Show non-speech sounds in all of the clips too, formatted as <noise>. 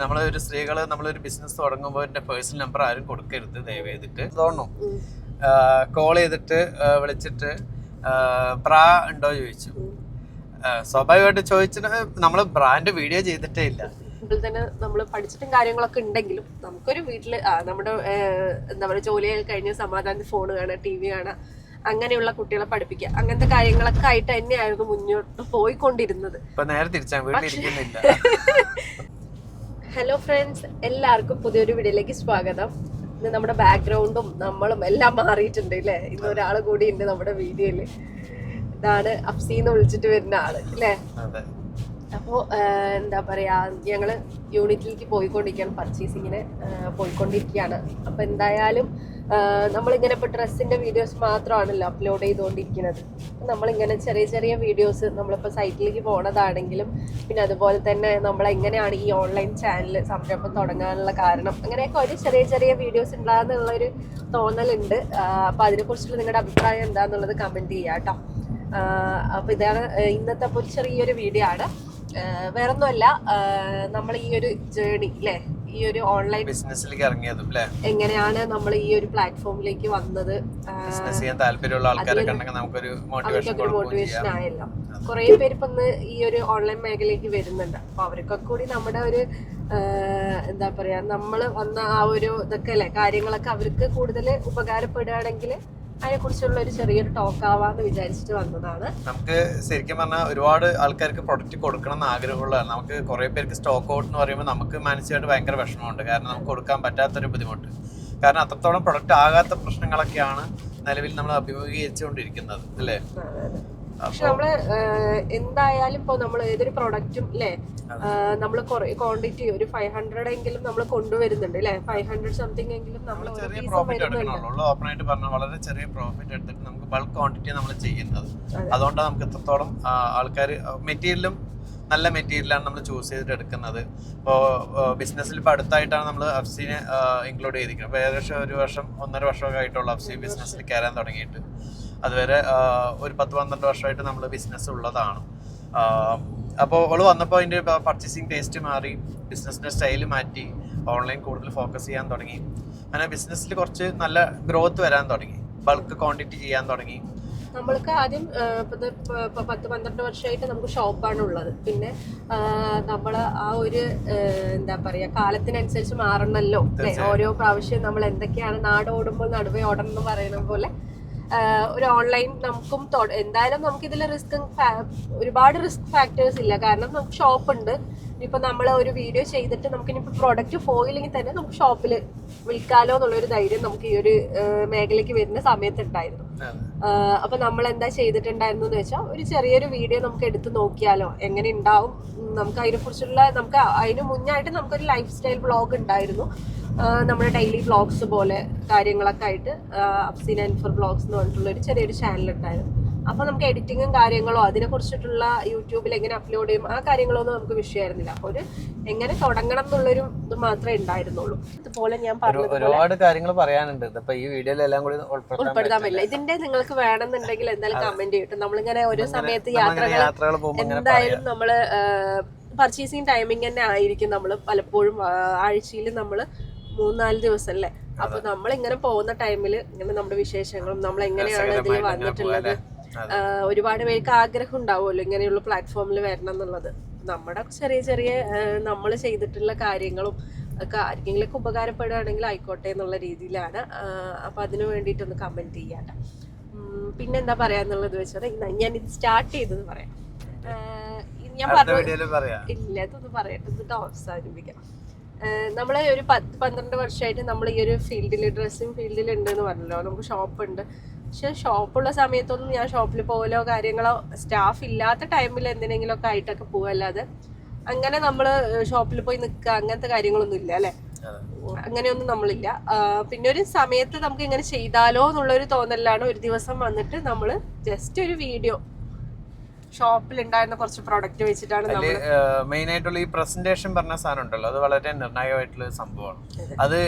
നമ്മൾ ഒരു സ്ത്രീകൾ നമ്മളൊരു ബിസിനസ് തുടങ്ങുമ്പോൾ എന്റെ പേഴ്സണൽ നമ്പർ ആരും കൊടുക്കരുത് ദയവ് ചെയ്തിട്ട്. തോന്നുന്നു കോൾ ചെയ്തിട്ട് വിളിച്ചിട്ട് ബ്രാ ഉണ്ടോ? ചോദിച്ചു. സ്വാഭാവികമായിട്ട് ചോദിച്ചിട്ട് നമ്മൾ ബ്രാൻഡ് വീഡിയോ ചെയ്തിട്ടേ ഇല്ല. തന്നെ നമ്മൾ പഠിച്ചിട്ടും കാര്യങ്ങളൊക്കെ ഉണ്ടെങ്കിലും നമുക്കൊരു വീട്ടിൽ നമ്മുടെ എന്താ പറയുക ജോലി കഴിഞ്ഞ് സമാധാനത്തിൽ ഫോൺ കാണാം ടി വി കാണാം അങ്ങനെയുള്ള കുട്ടികളെ പഠിപ്പിക്കുക അങ്ങനത്തെ കാര്യങ്ങളൊക്കെ ആയിട്ട് തന്നെയായിരുന്നു മുന്നോട്ട് പോയിക്കൊണ്ടിരുന്നത്. ഇപ്പൊ നേരെ വീട്ടിലിരിക്കുന്നില്ല <laughs> ഹലോ ഫ്രണ്ട്സ് എല്ലാവർക്കും പുതിയൊരു വീഡിയോയിലേക്ക് സ്വാഗതം. ഇന്ന് നമ്മുടെ ബാക്ക്ഗ്രൗണ്ടും നമ്മളും എല്ലാം മാറിയിട്ടുണ്ട് അല്ലേ? ഇന്ന് ഒരാൾ കൂടി ഉണ്ട് നമ്മുടെ വീഡിയോയിൽ ഇതാണ് അഫ്സീന്ന് വിളിച്ചിട്ട് വരുന്ന ആൾ അല്ലേ? അതെ. അപ്പോൾ എന്താ പറയാ ഞങ്ങൾ യൂണിറ്റിലേക്ക് പോയിക്കൊണ്ടിരിക്കുകയാണ് പർച്ചേസിങ്ങിന് പോയിക്കൊണ്ടിരിക്കുകയാണ്. അപ്പൊ എന്തായാലും നമ്മളിങ്ങനെ ഇപ്പോൾ ഡ്രസ്സിന്റെ വീഡിയോസ് മാത്രമാണല്ലോ അപ്ലോഡ് ചെയ്തുകൊണ്ടിരിക്കുന്നത് നമ്മളിങ്ങനെ ചെറിയ ചെറിയ വീഡിയോസ് നമ്മളിപ്പോൾ സൈറ്റിലേക്ക് പോണതാണെങ്കിലും പിന്നെ അതുപോലെ തന്നെ നമ്മൾ എങ്ങനെയാണ് ഈ ഓൺലൈൻ ചാനൽ സംരംഭം തുടങ്ങാനുള്ള കാരണം അങ്ങനെയൊക്കെ ഒരു ചെറിയ ചെറിയ വീഡിയോസ് ഉണ്ടാകുന്നുള്ളൊരു തോന്നലുണ്ട്. അപ്പോൾ അപ്പൊ അതിനെക്കുറിച്ചുള്ള നിങ്ങളുടെ അഭിപ്രായം എന്താണെന്നുള്ളത് കമന്റ് ചെയ്യാം കേട്ടോ അപ്പൊ ഇതാണ് ഇന്നത്തെ ഒരു ചെറിയൊരു വീഡിയോ ആണ്. വേറൊന്നുമല്ല നമ്മൾ ഈ ഒരു ജേണി അല്ലേ ഈ ഒരു ഓൺലൈൻ ബിസിനസ്സിലേക്ക് ഇറങ്ങിയതും അല്ലെ എങ്ങനെയാണ് നമ്മൾ ഈ ഒരു പ്ലാറ്റ്ഫോമിലേക്ക് വന്നത്? ബിസിനസ് ചെയ്യാൻ താല്പര്യമുള്ള ആൾക്കാരെ കണ്ടെങ്കിൽ നമുക്കൊരു മോട്ടിവേഷൻ ആയല്ലോ. കുറെ പേര് ഇപ്പൊ ഈ ഒരു ഓൺലൈൻ മേഖലയിലേക്ക് വരുന്നുണ്ട്. അപ്പൊ അവർക്കൊക്കെ കൂടി നമ്മുടെ ഒരു എന്താ പറയാ നമ്മൾ വന്ന ആ ഒരു ഇതൊക്കെ അല്ലേ കാര്യങ്ങളൊക്കെ അവർക്ക് കൂടുതൽ ഉപകാരപ്പെടുകയാണെങ്കിൽ അതിനെ കുറിച്ചുള്ള ഒരു ചെറിയൊരു ടോക്ക് ആവാന്ന് വിചാരിച്ചിട്ട് വന്നതാണ്. നമുക്ക് ശരിക്കും പറഞ്ഞാൽ ഒരുപാട് ആൾക്കാർക്ക് പ്രൊഡക്റ്റ് കൊടുക്കണം എന്ന് ആഗ്രഹമുള്ളതാണ്. നമുക്ക് കുറെ പേർക്ക് സ്റ്റോക്ക് ഔട്ട് എന്ന് പറയുമ്പോൾ നമുക്ക് മാനസികമായിട്ട് ഭയങ്കര വിഷമമുണ്ട്. കാരണം നമുക്ക് കൊടുക്കാൻ പറ്റാത്തൊരു ബുദ്ധിമുട്ട്. കാരണം അത്രത്തോളം പ്രൊഡക്റ്റ് ആകാത്ത പ്രശ്നങ്ങളൊക്കെയാണ് നിലവിൽ നമ്മൾ അഭിമുഖീകരിച്ചുകൊണ്ടിരിക്കുന്നത് അല്ലേ? പക്ഷെ നമ്മൾ എന്തായാലും ഇപ്പൊ നമ്മൾ ഏതൊരു പ്രൊഡക്റ്റും അല്ലെ നമ്മൾ ക്വാണ്ടിറ്റി ഒരു ഫൈവ് ഹൺഡ്രഡ് എങ്കിലും നമ്മൾ കൊണ്ടുവരുന്നുണ്ട് അല്ലെ ഫൈവ് ഹൺഡ്രഡ് സംതിങ് എങ്കിലും നമ്മൾ ചെറിയ പ്രോഫിറ്റ് എടുക്കണുള്ളൂ. ഓപ്പൺ ആയിട്ട് പറഞ്ഞാൽ വളരെ ചെറിയ പ്രോഫിറ്റ് എടുത്തിട്ട് നമുക്ക് ബൾക്ക് ക്വാണ്ടിറ്റി നമ്മൾ ചെയ്യുന്നത്. അതുകൊണ്ടാണ് നമുക്ക് എത്രത്തോളം ആൾക്കാർ മെറ്റീരിയലും നല്ല മെറ്റീരിയലാണ് നമ്മൾ ചൂസ് ചെയ്തിട്ട് എടുക്കുന്നത്. ഇപ്പോൾ ബിസിനസ്സിൽ ഇപ്പോൾ അടുത്തായിട്ടാണ് നമ്മൾ അഫ്സിനെ ഇൻക്ലൂഡ് ചെയ്തിരിക്കുന്നത്. അപ്പോൾ ഏകദേശം ഒരു വർഷം ഒന്നര വർഷമൊക്കെ ആയിട്ടുള്ള അഫ്സി ബിസിനസ്സിൽ കയറാൻ തുടങ്ങിയിട്ട്. അതുവരെ ഒരു പത്ത് പന്ത്രണ്ട് വർഷമായിട്ട് നമ്മൾ ബിസിനസ് ഉള്ളതാണ്. അപ്പോൾ അവൾ വന്നപ്പോൾ അതിന്റെ പർച്ചേസിങ് ടേസ്റ്റ് മാറി ബിസിനസ്സിന്റെ സ്റ്റൈൽ മാറ്റി ഓൺലൈൻ കൂടുതൽ ഫോക്കസ് ചെയ്യാൻ തുടങ്ങി. അങ്ങനെ ബിസിനസ്സിൽ കുറച്ച് നല്ല ഗ്രോത്ത് വരാൻ തുടങ്ങി. ബൾക്ക് ക്വാണ്ടിറ്റി ചെയ്യാൻ തുടങ്ങി. നമ്മൾക്ക് ആദ്യം പത്ത് പന്ത്രണ്ട് വർഷമായിട്ട് നമുക്ക് ഷോപ്പാണ് ഉള്ളത്. പിന്നെ നമ്മൾ ആ ഒരു എന്താ പറയാ കാലത്തിനനുസരിച്ച് മാറണമല്ലോ ഓരോ പ്രാവശ്യം നമ്മൾ എന്തൊക്കെയാണ് നാട് ഓടുമ്പോൾ നടുവേ ഓടണം എന്ന് പറയുന്ന പോലെ ഒരു ഓൺലൈൻ നമുക്കും എന്തായാലും നമുക്ക് ഇതിൽ റിസ്ക് ഒരുപാട് റിസ്ക് ഫാക്ടേഴ്സ് ഇല്ല. കാരണം നമുക്ക് ഷോപ്പ് ഉണ്ട് ഇപ്പൊ നമ്മൾ ഒരു വീഡിയോ ചെയ്തിട്ട് നമുക്ക് ഇനിയിപ്പോ പ്രോഡക്റ്റ് പോയില്ലെങ്കിൽ തന്നെ നമുക്ക് ഷോപ്പിൽ വിൽക്കാലോ എന്നുള്ളൊരു ധൈര്യം നമുക്ക് ഈ ഒരു മേഖലയ്ക്ക് വരുന്ന സമയത്ത് ഉണ്ടായിരുന്നു. അപ്പൊ നമ്മൾ എന്താ ചെയ്തിട്ടുണ്ടായിരുന്നു എന്ന് വെച്ചാൽ ഒരു ചെറിയൊരു വീഡിയോ നമുക്ക് എടുത്ത് നോക്കിയാലോ എങ്ങനെ ഉണ്ടാവും. നമുക്ക് അതിനെ കുറിച്ചുള്ള നമുക്ക് അതിന് മുന്നായിട്ട് നമുക്കൊരു ലൈഫ് സ്റ്റൈൽ ബ്ലോഗ് ഉണ്ടായിരുന്നു. നമ്മുടെ ഡെയിലി വ്ളോഗ്സ് പോലെ കാര്യങ്ങളൊക്കെ ആയിട്ട് അഫ്സീൻ ഫോർ വ്ളോഗ്സ് എന്ന് പറഞ്ഞിട്ടുള്ള ഒരു ചെറിയൊരു ചാനൽ ഉണ്ടായിരുന്നു അപ്പോൾ നമുക്ക് എഡിറ്റിങ്ങും കാര്യങ്ങളോ അതിനെ കുറിച്ചിട്ടുള്ള യൂട്യൂബിൽ എങ്ങനെ അപ്ലോഡ് ചെയ്യും ആ കാര്യങ്ങളൊന്നും നമുക്ക് വിഷയമായിരുന്നില്ല. അപ്പോൾ ഒരു എങ്ങനെ തുടങ്ങണം എന്നുള്ളൊരു ഇത് മാത്രമേ ഉണ്ടായിരുന്നുള്ളൂ. ഇതുപോലെ ഞാൻ പറഞ്ഞു ഒരുപാട് കാര്യങ്ങൾ പറയാനുണ്ട്. ഇതിപ്പോ ഈ വീഡിയോയിലെല്ലാം കൂടി ഉൾപ്പെടുത്താൻ പറ്റില്ല. ഇതിന്റെ നിങ്ങൾക്ക് വേണമെന്നുണ്ടെങ്കിൽ എന്തായാലും കമന്റ് ചെയ്യട്ടെ. നമ്മളിങ്ങനെ ഒരു സമയത്ത് യാത്രകൾ എന്തായാലും നമ്മൾ പർച്ചേസിങ് ടൈമിങ് തന്നെ ആയിരിക്കും നമ്മൾ പലപ്പോഴും ആഴ്ചയിൽ നമ്മൾ മൂന്നാൽ ദിവസം അല്ലേ അപ്പൊ നമ്മൾ ഇങ്ങനെ പോകുന്ന ടൈമിൽ ഇങ്ങനെ നമ്മുടെ വിശേഷങ്ങളും നമ്മൾ എങ്ങനെയാണ് ഇതിൽ വന്നിട്ടുള്ളത്? ഒരുപാട് പേർക്ക് ആഗ്രഹം ഉണ്ടാവുമല്ലോ ഇങ്ങനെയുള്ള പ്ലാറ്റ്ഫോമിൽ വരണം എന്നുള്ളത്. നമ്മുടെ ചെറിയ ചെറിയ നമ്മൾ ചെയ്തിട്ടുള്ള കാര്യങ്ങളും ഒക്കെ ആർക്കെങ്കിലും ഉപകാരപ്പെടുകയാണെങ്കിൽ ആയിക്കോട്ടെ എന്നുള്ള രീതിയിലാണ്. അപ്പൊ അതിനു വേണ്ടിയിട്ടൊന്ന് കമന്റ് ചെയ്യാട്ടോ. പിന്നെ പിന്നെന്താ പറയാന്നുള്ളത് വെച്ചാൽ ഞാൻ ഇത് സ്റ്റാർട്ട് ചെയ്തെന്ന് പറയാം. ഞാൻ പറഞ്ഞു പറയാം. ഇല്ല ഇതൊന്ന് പറയട്ടെ എന്നിട്ട് അവസാനിപ്പിക്കാം. നമ്മൾ ഒരു പത്ത് പന്ത്രണ്ട് വർഷമായിട്ട് നമ്മൾ ഈ ഒരു ഫീൽഡിൽ ഡ്രസ്സിങ് ഫീൽഡിൽ ഉണ്ട് എന്ന് പറഞ്ഞല്ലോ. നമുക്ക് ഷോപ്പ് ഉണ്ട് പക്ഷെ ഷോപ്പുള്ള സമയത്തൊന്നും ഞാൻ ഷോപ്പിൽ പോകലോ കാര്യങ്ങളോ സ്റ്റാഫ് ഇല്ലാത്ത ടൈമിൽ എന്തിനെങ്കിലുമൊക്കെ ആയിട്ടൊക്കെ പോകല്ലാതെ അങ്ങനെ നമ്മൾ ഷോപ്പിൽ പോയി നിൽക്കുക അങ്ങനത്തെ കാര്യങ്ങളൊന്നും ഇല്ല അല്ലേ. അങ്ങനെയൊന്നും നമ്മളില്ല. പിന്നെ ഒരു സമയത്ത് നമുക്ക് ഇങ്ങനെ ചെയ്താലോ എന്നുള്ളൊരു തോന്നലാണ് ഒരു ദിവസം വന്നിട്ട് നമ്മൾ ജസ്റ്റ് ഒരു വീഡിയോ ഷോപ്പിൽ ഉണ്ടായിരുന്ന കുറച്ച് പ്രോഡക്റ്റ് വെച്ചിട്ടാണ് മെയിൻ ആയിട്ടുള്ള ഈ പ്രസന്റേഷൻ പറഞ്ഞ സാധനം ഉണ്ടല്ലോ അത് വളരെ നിർണായകമായിട്ടുള്ള സംഭവമാണ്. <laughs> അത്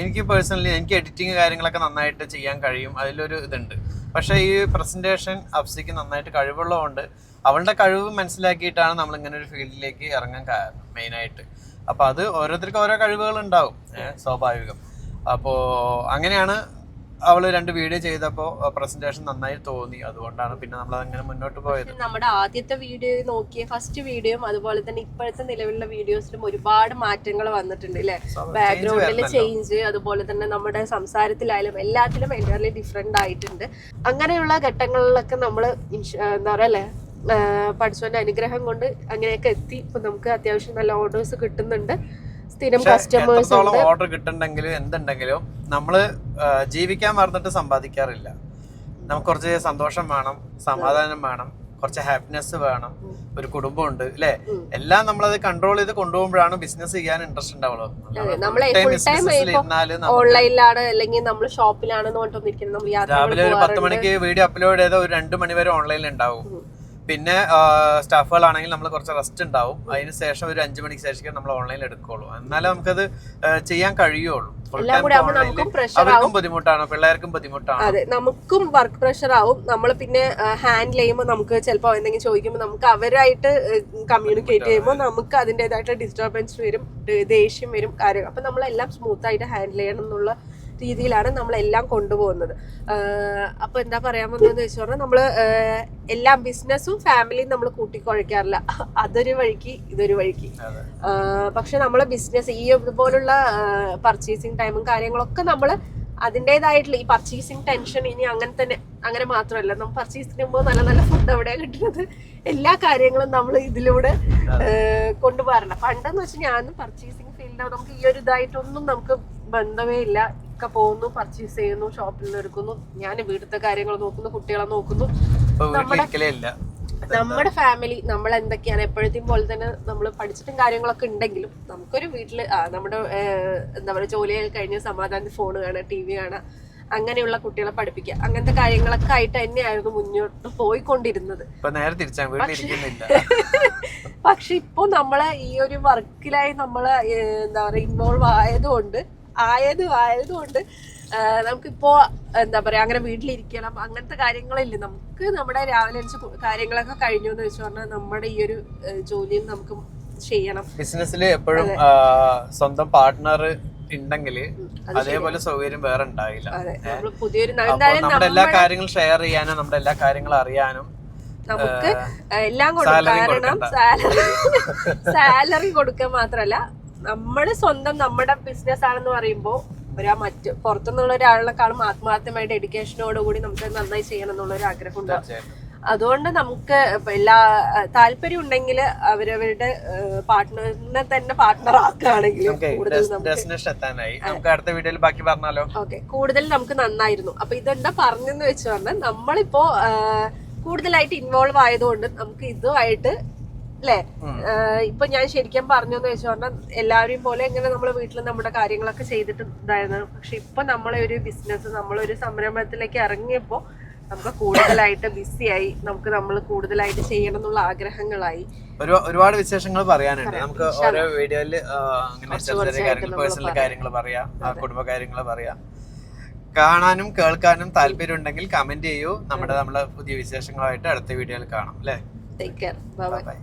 എനിക്ക് പേഴ്സണലി എനിക്ക് എഡിറ്റിംഗ് കാര്യങ്ങളൊക്കെ നന്നായിട്ട് ചെയ്യാൻ കഴിയും. അതിലൊരു ഇതുണ്ട്. പക്ഷേ ഈ പ്രസന്റേഷൻ അഫ്സിക്ക് നന്നായിട്ട് കഴിവുള്ളതുകൊണ്ട് അവളുടെ കഴിവ് മനസ്സിലാക്കിയിട്ടാണ് നമ്മൾ ഇങ്ങനെ ഒരു ഫീൽഡിലേക്ക് ഇറങ്ങാൻ കാരണം മെയിനായിട്ട്. അപ്പൊ അത് ഓരോരുത്തർക്കും ഓരോ കഴിവുകൾ ഉണ്ടാവും സ്വാഭാവികം. അപ്പോ അങ്ങനെയാണ് അവൾ രണ്ട് വീഡിയോ ചെയ്തപ്പോ പ്രസന്റേഷൻ നന്നായി തോന്നി. അതുകൊണ്ടാണ് പിന്നെ നമ്മൾ അങ്ങനെ മുന്നോട്ട് പോയത്. നമ്മുടെ ആദ്യത്തെ വീഡിയോ നോക്കിയ ഫസ്റ്റ് വീഡിയോയും അതുപോലെ തന്നെ ഇപ്പോഴത്തെ നിലവിലുള്ള വീഡിയോസിലും ഒരുപാട് മാറ്റങ്ങൾ വന്നിട്ടുണ്ട് അല്ലെ ബാക്ക്ഗ്രൗണ്ടിൽ ചേഞ്ച് അതുപോലെ തന്നെ നമ്മുടെ സംസാരത്തിലായാലും എല്ലാത്തിലും എന്റർലി ഡിഫറെന്റ് ആയിട്ടുണ്ട്. അങ്ങനെയുള്ള ഘട്ടങ്ങളിലൊക്കെ നമ്മൾ എന്താ പറയുക അല്ലേ പഠിച്ചവന്റെ അനുഗ്രഹം കൊണ്ട് അങ്ങനെയൊക്കെ എത്തി. ഇപ്പൊ നമുക്ക് അത്യാവശ്യം നല്ല ഓർഡേഴ്സ് കിട്ടുന്നുണ്ട്. സ്ഥിരം കസ്റ്റമേഴ്സ് ഓർഡർ കിട്ടണ്ടെങ്കിലും എന്തുണ്ടെങ്കിലും നമ്മൾ ജീവിക്കാൻ മറന്നിട്ട് സമ്പാദിക്കാറില്ല. നമുക്ക് കുറച്ച് സന്തോഷം വേണം സമാധാനം വേണം കുറച്ച് ഹാപ്പിനെസ് വേണം ഒരു കുടുംബമുണ്ട് അല്ലെ എല്ലാം നമ്മളത് കൺട്രോൾ ചെയ്ത് കൊണ്ടുപോകുമ്പോഴാണ് ബിസിനസ് ചെയ്യാൻ ഇൻട്രസ്റ്റ് ഉണ്ടാവുള്ളൂ. ഓൺലൈനിലാണ് അല്ലെങ്കിൽ നമ്മൾ ഷോപ്പിലാണ് രാവിലെ ഒരു പത്ത് മണിക്ക് വീഡിയോ അപ്ലോഡ് ചെയ്ത ഒരു രണ്ട് മണി വരെ ഓൺലൈനിൽ ഉണ്ടാവും. പിന്നെ സ്റ്റാഫുകളാണെങ്കിൽ നമ്മൾ കുറച്ച് റെസ്റ്റ് ഉണ്ടാവും. അതിന് ശേഷം ഒരു അഞ്ചു മണിക്ക് ശേഷം നമ്മൾ ഓൺലൈനിൽ എടുക്കുള്ളൂ. എന്നാലേ നമുക്കത് ചെയ്യാൻ കഴിയുള്ളൂ. അവർക്കും ബുദ്ധിമുട്ടാണ് പിള്ളേർക്കും ബുദ്ധിമുട്ടാണ്. അതെ നമുക്കും വർക്ക് പ്രഷർ ആവും. നമ്മൾ പിന്നെ ഹാൻഡിൽ ചെയ്യുമ്പോൾ നമുക്ക് ചിലപ്പോൾ എന്തെങ്കിലും ചോദിക്കുമ്പോൾ നമുക്ക് അവരായിട്ട് കമ്മ്യൂണിക്കേറ്റ് ചെയ്യുമ്പോൾ നമുക്ക് അതിന്റെതായിട്ട് ഡിസ്റ്റർബൻസ് വരും ദേഷ്യം വരും കാര്യം അപ്പൊ നമ്മളെല്ലാം സ്മൂത്ത് ആയിട്ട് ഹാൻഡിൽ ചെയ്യണം എന്നുള്ള രീതിയിലാണ് നമ്മളെല്ലാം കൊണ്ടുപോകുന്നത്. അപ്പോൾ അപ്പൊ എന്താ പറയാൻ വന്നതെന്ന് വെച്ച് പറഞ്ഞാൽ നമ്മൾ എല്ലാം ബിസിനസ്സും ഫാമിലിയും നമ്മൾ കൂട്ടിക്കുഴയ്ക്കാറില്ല അതൊരു വഴിക്ക് ഇതൊരു വഴിക്ക്. പക്ഷെ നമ്മൾ ബിസിനസ് ഈ ഇതുപോലുള്ള പർച്ചേസിങ് ടൈമും കാര്യങ്ങളൊക്കെ നമ്മൾ അതിന്റെതായിട്ടുള്ള ഈ പർച്ചേസിങ് ടെൻഷൻ ഇനി അങ്ങനെ തന്നെ അങ്ങനെ മാത്രമല്ല. നമ്മൾ പർച്ചേസ് ചെയ്യുമ്പോൾ നല്ല നല്ല ഫുഡ് എവിടെയാണ് കിട്ടുന്നത്? എല്ലാ കാര്യങ്ങളും നമ്മൾ ഇതിലൂടെ കൊണ്ടുപോകാറില്ല കൊണ്ടുപോകാറുണ്ട്. പണ്ടെന്ന് വെച്ചാൽ ഞാനും പർച്ചേസിങ് ഫീൽഡ് നമുക്ക് ഈ ഒരു ഇതായിട്ടൊന്നും നമുക്ക് ബന്ധമേ ഇല്ല. ഒക്കെ പോകുന്നു പർച്ചേസ് ചെയ്യുന്നു ഷോപ്പിൽ നിന്ന് എടുക്കുന്നു. ഞാൻ വീട്ടിലത്തെ കാര്യങ്ങൾ നോക്കുന്നു കുട്ടികളെ നോക്കുന്നു. നമ്മുടെ ഫാമിലി നമ്മൾ എന്തൊക്കെയാണ് എപ്പോഴത്തെയും പോലെ തന്നെ നമ്മൾ പഠിച്ചിട്ടും കാര്യങ്ങളൊക്കെ ഉണ്ടെങ്കിലും നമുക്കൊരു വീട്ടിൽ നമ്മുടെ എന്താ പറയുക ജോലി കഴിഞ്ഞ് സമാധാനത്തിൽ ഫോൺ കാണുക ടി വി കാണുക അങ്ങനെയുള്ള കുട്ടികളെ പഠിപ്പിക്കുക. അങ്ങനത്തെ കാര്യങ്ങളൊക്കെ ആയിട്ട് തന്നെയായിരുന്നു മുന്നോട്ട് പോയിക്കൊണ്ടിരുന്നത്. പക്ഷെ <laughs> ഇപ്പൊ നമ്മളെ ഈ ഒരു വർക്കിലായി നമ്മൾ എന്താ പറയുക ഇൻവോൾവ് ആയതുകൊണ്ട് ആയതും ആയതുകൊണ്ട് ആഹ്, നമുക്കിപ്പോ എന്താ പറയാ അങ്ങനെ വീട്ടിലിരിക്കണം അങ്ങനത്തെ കാര്യങ്ങളില്ല. നമുക്ക് നമ്മുടെ രാവിലെ എണിച്ച് കാര്യങ്ങളൊക്കെ കഴിഞ്ഞു എന്ന് വെച്ച് പറഞ്ഞാൽ നമ്മുടെ ഈ ഒരു ജോലിയും ജോലിയിൽ നമുക്ക് ചെയ്യണം. ബിസിനസ്സിൽ എപ്പോഴും സ്വന്തം പാർട്ട്ണർ ഉണ്ടെങ്കിൽ അതേപോലെ സൗകര്യം വേറെ ഉണ്ടാവില്ല നമ്മുടെ എല്ലാ കാര്യങ്ങളും ഷെയർ ചെയ്യാനും നമ്മുടെ എല്ലാ കാര്യങ്ങളും അറിയാനും നമുക്ക് എല്ലാം കൊടുക്കും കാരണം സാലറി സാലറി കൊടുക്കാൻ മാത്രല്ല നമ്മുടെ സ്വന്തം നമ്മുടെ ബിസിനസ് ആണെന്ന് പറയുമ്പോൾ ഒരാ മറ്റ് പുറത്തുനിന്നുള്ള ഒരാളെക്കാളും ആത്മാർത്ഥമായ ഡെഡിക്കേഷനോടുകൂടി നമുക്ക് നന്നായി ചെയ്യണം എന്നുള്ള ഒരു ആഗ്രഹം ഉണ്ടാവും അതുകൊണ്ട് നമുക്ക് എല്ലാ താല്പര്യം ഉണ്ടെങ്കിൽ അവരവരുടെ പാർട്ട്ണറിനെ തന്നെ പാർട്ട്ണർ ആക്കുകയാണെങ്കിൽ ഓക്കെ കൂടുതൽ നമുക്ക് നന്നായിരുന്നു. അപ്പൊ ഇതെന്താ പറഞ്ഞെന്ന് വെച്ച് പറഞ്ഞാൽ നമ്മളിപ്പോ കൂടുതലായിട്ട് ഇൻവോൾവ് ആയതുകൊണ്ട് നമുക്ക് ഇതുമായിട്ട് അല്ലേ? ഇപ്പൊ ഞാൻ ശരിക്കും പറഞ്ഞു എന്ന് വെച്ചു പറഞ്ഞാൽ എല്ലാവരെയും പോലെ ഇങ്ങനെ നമ്മളെ വീട്ടിൽ നമ്മുടെ കാര്യങ്ങളൊക്കെ ചെയ്തിട്ട് ഇതായിരുന്നു. പക്ഷെ ഇപ്പൊ നമ്മളെ ഒരു ബിസിനസ് നമ്മളൊരു സംരംഭത്തിലേക്ക് ഇറങ്ങിയപ്പോ നമുക്ക് കൂടുതലായിട്ട് ബിസിയായി നമുക്ക് നമ്മൾ കൂടുതലായിട്ട് ചെയ്യണം എന്നുള്ള ആഗ്രഹങ്ങളായി. ഒരുപാട് വിശേഷങ്ങൾ പറയാനുണ്ട്. നമുക്ക് ഓരോ വീഡിയോയിൽ അങ്ങനെ പേഴ്സണൽ കാര്യങ്ങൾ പറയാം. കുടുംബ കാര്യങ്ങൾ പറയാം. കാണാനും കേൾക്കാനും താല്പര്യം ഉണ്ടെങ്കിൽ കമന്റ് ചെയ്യൂ. നമ്മുടെ നമ്മളെ പുതിയ വിശേഷങ്ങളായിട്ട് അടുത്ത വീഡിയോയിൽ കാണാം അല്ലേ? Take care bye bye